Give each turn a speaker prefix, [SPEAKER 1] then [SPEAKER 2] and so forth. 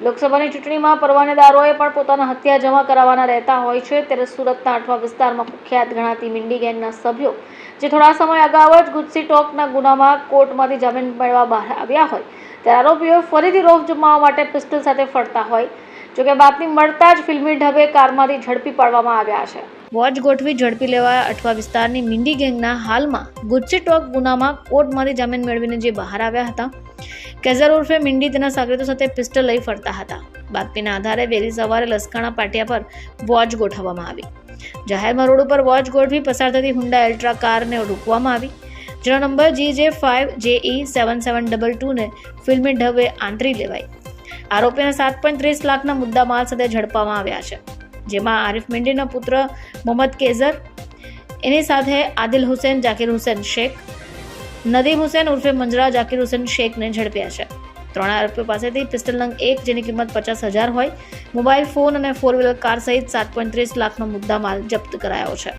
[SPEAKER 1] લોકસભાની ચૂંટણીમાં પરવાનેદારોએ પણ પોતાના હત્યા જમા કરાવવાના રહેતા હોય છે, ત્યારે સુરતના અઠવા વિસ્તારમાં કુખ્યાત ગણાતી મિંડી ગેંગના સભ્યો, જે થોડા સમય અગાઉ જ ગુજસી ટોકના ગુનામાં કોર્ટમાંથી જામીન મેળવવા બહાર આવ્યા હોય, ત્યારે આરોપીઓ ફરીથી રોફ જમાવવા માટે પિસ્ટલ સાથે ફરતા હોય, જોકે બાતમી મળતા જ ફિલ્મી ઢબે કારમાંથી ઝડપી પાડવામાં આવ્યા છે. વોચ ગોઠવી ઝડપી લેવા અઠવા વિસ્તારની મિંડી ગેંગના હાલમાં ગુજસી ટોક ગુનામાં કોર્ટમાંથી જામીન મેળવીને જે બહાર આવ્યા હતા, કેઝર ઉર્ફે મિંડી તેના સાગરીતો સાથે પિસ્ટલ લઈ ફરતા હતા. બાતમીના આધારે વહેલી સવારે લસકાણા પાટિયા પર વોચ ગોઠવવામાં આવી. જાહેરમાં રોડ ઉપર વોચ ગોઠવી પસાર થતી હુન્ડા એલ્ટ્રા કારને રોકવામાં આવી. જેનો નંબર જી જે ફાઇવ જે ઈ સેવન સેવન ડબલ ટુને ફિલ્મી ઢબે આંતરી લેવાઈ આરોપીને સાત પોઈન્ટ ત્રીસ લાખના મુદ્દા માલ સાથે ઝડપવામાં આવ્યા છે. જેમાં આરિફ મિન્ડીના પુત્ર મોહમ્મદ કેઝર એની સાથે આદિલ હુસેન, જાકીર હુસેન શેખ, નદીમ હુસેન ઉર્ફે મંજરા, જાકીર હુસેન શેખને ઝડપ્યા છે. ત્રણ આરોપીઓ પાસેથી પિસ્ટલ નંગ એક, જેની કિંમત પચાસ હજાર હોય, મોબાઈલ ફોન અને ફોર વ્હીલર કાર સહિત સાત પોઈન્ટ ત્રીસ લાખનો મુદ્દામાલ જપ્ત કરાયો છે.